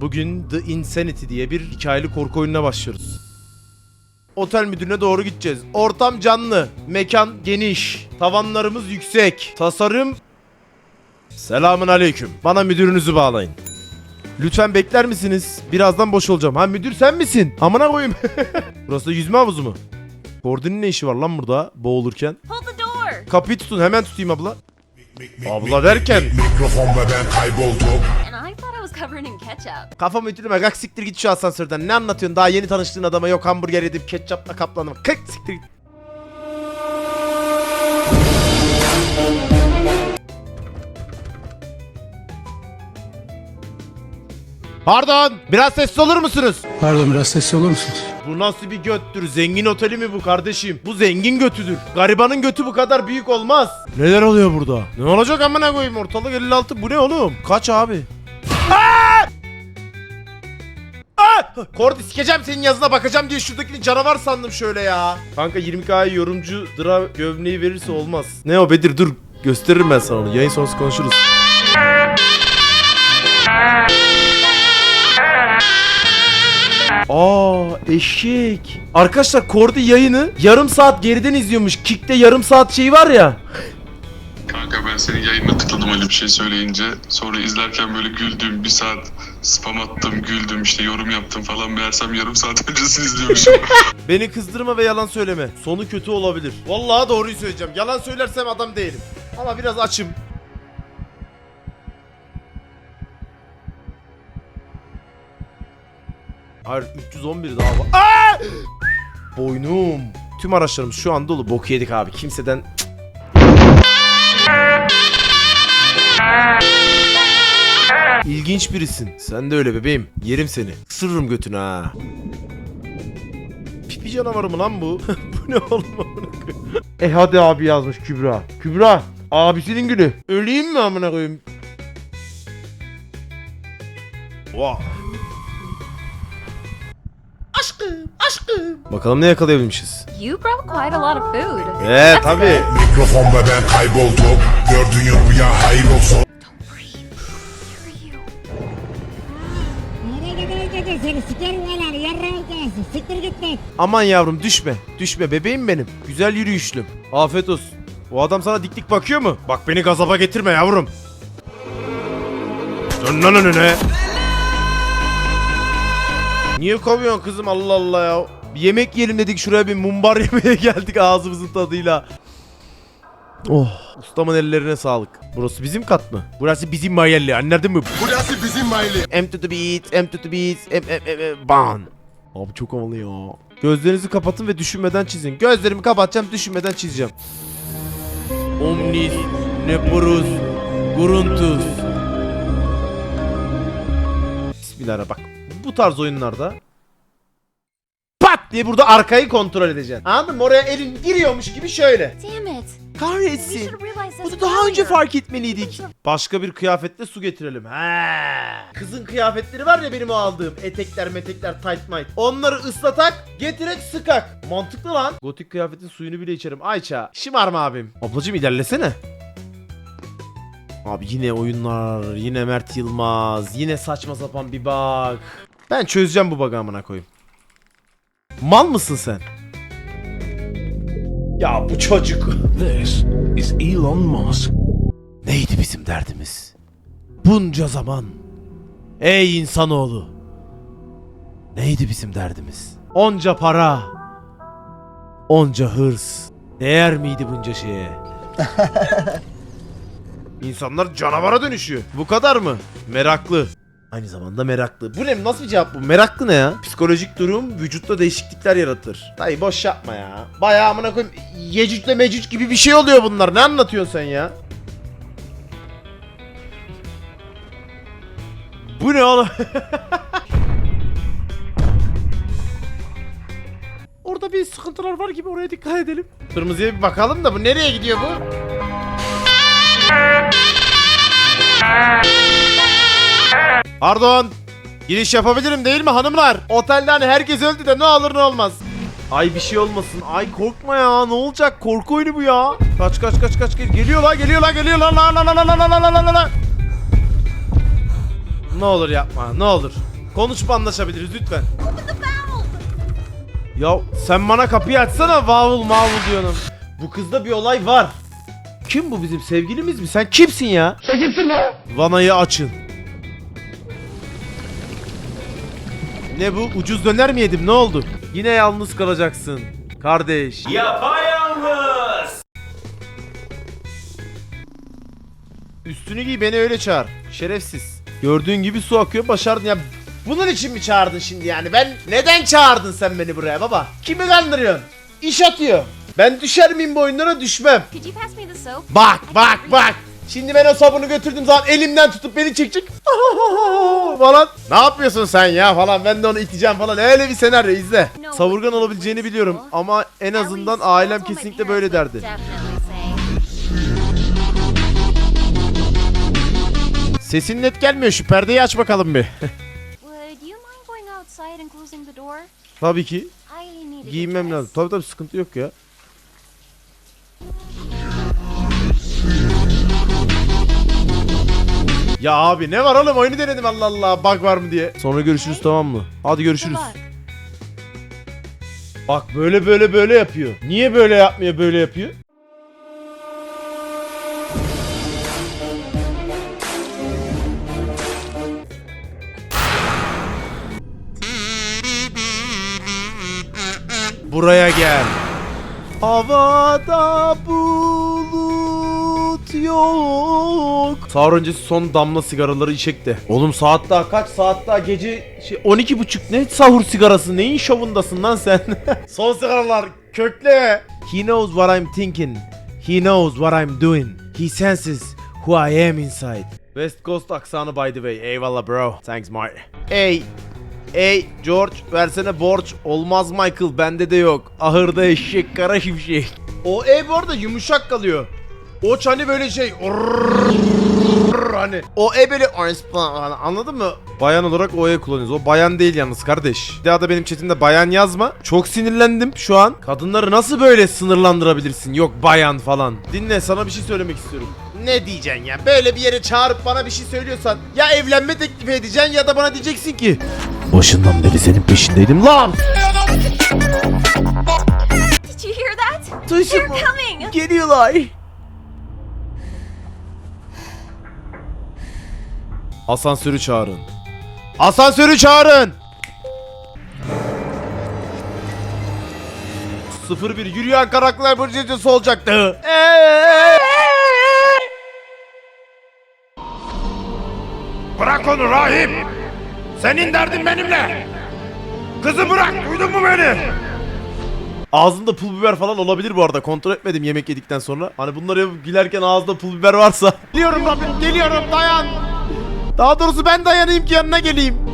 Bugün The Insanity diye bir hikayeli korku oyununa başlıyoruz. Otel müdürüne doğru gideceğiz. Ortam canlı, mekan geniş, tavanlarımız yüksek, tasarım... Selamun aleyküm. Bana müdürünüzü bağlayın. Lütfen bekler misiniz? Birazdan boş olacağım. Ha müdür sen misin? Amına koyayım. Burası da yüzme havuzu mu? Gordon'un ne işi var lan burada boğulurken? Hold the door. Kapıyı tutun hemen tutayım abla. Abla derken Mikrofon ve ben kayboldum. Covered in ketchup. kafamı ütüleme kalk siktir git şu asansörden. Ne anlatıyorsun daha yeni tanıştığın adama yok hamburger yedim ketçapla kaplandım. Kalk siktir git. Pardon, biraz sessiz olur musunuz? Pardon biraz sesli olur musunuz? Bu nasıl bir göttür? Zengin oteli mi bu kardeşim? Bu zengin götüdür. Garibanın götü bu kadar büyük olmaz. Neler oluyor burada? Ne olacak amına koyayım? Ortalık 56. Bu ne oğlum? Kaç abi? Kordi sikeceğim senin yazına bakacağım diye şuradakini canavar sandım şöyle ya. Kanka 20K'ya yorumcu dra gömleği verirse olmaz. Ne o Bedir dur gösteririm ben sana onu. Yayın sonrası konuşuruz. Aa eşek. Arkadaşlar Kordi yayını yarım saat geriden izliyormuş. Kick'te yarım saat şey var ya. Kanka senin yayınına tıkladım öyle bir şey söyleyince. Sonra izlerken böyle güldüm. Bir saat spam attım, güldüm işte yorum yaptım falan. Meğersem yarım saat öncesini izliyormuşum. Beni kızdırma ve yalan söyleme. Sonu kötü olabilir. Vallahi doğruyu söyleyeceğim. Yalan söylersem adam değilim. Ama biraz açım. Hayır 311 daha var. Aa! Boynum. Tüm araçlarımız şu an dolu. Bok yedik abi. Kimseden... İlginç birisin. Sen de öyle bebeğim. Yerim seni. Sırrım götüne ha. Pipi canavarı mı lan bu? bu ne oğlum amına koyayım? E hadi abi yazmış Kübra. Kübra abisinin günü. Öleyim mi amına koyayım? Vah. Aşkım, aşkım. Bakalım ne yakalayabilmişiz. You brought quite a lot of food. Ee tabi. Mikrofon ve ben kayboldum. Gördüğün rüya hayır olsun. Nereye gideceksin seni sikerim ulan yarrağı gelsin siktir git lan. Aman yavrum düşme. Düşme bebeğim benim. Güzel yürüyüşlüm. Afiyet olsun. O adam sana dik dik bakıyor mu? Bak beni gazaba getirme yavrum. Dön lan önüne. Niye kovuyorsun kızım Allah Allah ya? Bir yemek yiyelim dedik şuraya bir mumbar yemeye geldik ağzımızın tadıyla. Oh ustamın ellerine sağlık. Burası bizim kat mı? Burası bizim mahalle anladın mı? Burası bizim mahalle. M to the beat, M to the beat, M, M, M, M, ban. Abi çok havalı ya. Gözlerinizi kapatın ve düşünmeden çizin. Gözlerimi kapatacağım, düşünmeden çizeceğim. Omnis, Nepurus, Gruntus. Bismillahirrahmanirrahim. Bak bu tarz oyunlarda pat diye burada arkayı kontrol edeceksin. Anladın mı? Oraya elin giriyormuş gibi şöyle. Damn it. Kahretsin. Bunu daha önce fark etmeliydik. Başka bir kıyafetle su getirelim. He. Kızın kıyafetleri var ya benim o aldığım. Etekler, metekler, tight might. Onları ıslatak, getirek sıkak. Mantıklı lan. Gotik kıyafetin suyunu bile içerim. Ayça, şımarma abim. Ablacım ilerlesene. Abi yine oyunlar, yine Mert Yılmaz, yine saçma sapan bir bug. Ben çözeceğim bu bug'ı amına koyayım. Mal mısın sen? Ya bu çocuk. This is Elon Musk. Neydi bizim derdimiz? Bunca zaman. Ey insanoğlu. Neydi bizim derdimiz? Onca para. Onca hırs. Değer miydi bunca şeye? İnsanlar canavara dönüşüyor. Bu kadar mı? Meraklı. Aynı zamanda meraklı. Bu ne? Nasıl bir cevap bu? Meraklı ne ya? Psikolojik durum vücutta değişiklikler yaratır. Dayı boş yapma ya. Bayağı amına koyayım Yecüc'le Mecüc gibi bir şey oluyor bunlar. Ne anlatıyorsun sen ya? Bu ne oğlum? Orada bir sıkıntılar var gibi oraya dikkat edelim. Kırmızıya bir bakalım da bu nereye gidiyor bu? Pardon. Giriş yapabilirim değil mi hanımlar? Otelde hani herkes öldü de ne olur ne olmaz. Ay bir şey olmasın. Ay korkma ya. Ne olacak? Korku oyunu bu ya. Kaç kaç kaç kaç. Geliyor la geliyor la geliyor la la la la la la la la la. Ne olur yapma. Ne olur. Konuşup anlaşabiliriz lütfen. Ya sen bana kapıyı açsana vavul mavul diyorum. Bu kızda bir olay var. Kim bu bizim sevgilimiz mi? Sen kimsin ya? Sen kimsin lan? Vanayı açın. Ne bu? Ucuz döner mi yedim? Ne oldu? Yine yalnız kalacaksın. Kardeş. Yapayalnız. Üstünü giy beni öyle çağır. Şerefsiz. Gördüğün gibi su akıyor başardın ya. Bunun için mi çağırdın şimdi yani? Ben neden çağırdın sen beni buraya baba? Kimi kandırıyorsun? İş atıyor. Ben düşer miyim bu oyunlara düşmem. Bak bak bak. Şimdi ben o sabunu götürdüm zaman elimden tutup beni çekecek. falan. Ne yapıyorsun sen ya falan. Ben de onu iteceğim falan. Öyle bir senaryo izle. Savurgan olabileceğini biliyorum ama en azından ailem kesinlikle böyle derdi. Sesin net gelmiyor. Şu perdeyi aç bakalım bir. Tabii ki. Giyinmem lazım. Tabii tabii sıkıntı yok ya. Ya abi ne var oğlum oyunu denedim Allah Allah bug var mı diye. Sonra görüşürüz tamam mı? Hadi görüşürüz. Bak böyle böyle böyle yapıyor. Niye böyle yapmıyor böyle yapıyor? Buraya gel. Havada yok. Sahur öncesi son damla sigaraları içek de. Oğlum saat daha kaç? Saat daha gece şey 12 buçuk ne sahur sigarası? Neyin şovundasın lan sen? son sigaralar kökle. He knows what I'm thinking. He knows what I'm doing. He senses who I am inside. West Coast aksanı by the way. Eyvallah bro. Thanks Marty. Hey Ey George versene borç. Olmaz Michael bende de yok. Ahırda eşek kara şimşek. O E bu arada yumuşak kalıyor. O hani böyle şey hani. O E böyle anladın mı? Bayan olarak o E kullanıyoruz. O bayan değil yalnız kardeş. Bir daha da benim chatimde bayan yazma. Çok sinirlendim şu an. Kadınları nasıl böyle sınırlandırabilirsin? Yok bayan falan. Dinle sana bir şey söylemek istiyorum. Ne diyeceksin ya? Böyle bir yere çağırıp bana bir şey söylüyorsan ya evlenme teklif edeceksin ya da bana diyeceksin ki Başından beri senin peşindeydim lan. Did you hear that? They're coming! Geliyorlar. Asansörü çağırın. Asansörü çağırın. 01 yürüyen karakterler projesi olacaktı. Bırak onu rahip. Senin derdin benimle. Kızı bırak duydun mu beni? Ağzında pul biber falan olabilir bu arada. Kontrol etmedim yemek yedikten sonra. Hani bunları yapıp gülerken ağızda pul biber varsa. Geliyorum Rabbim geliyorum dayan. Daha doğrusu ben dayanayım ki yanına geleyim.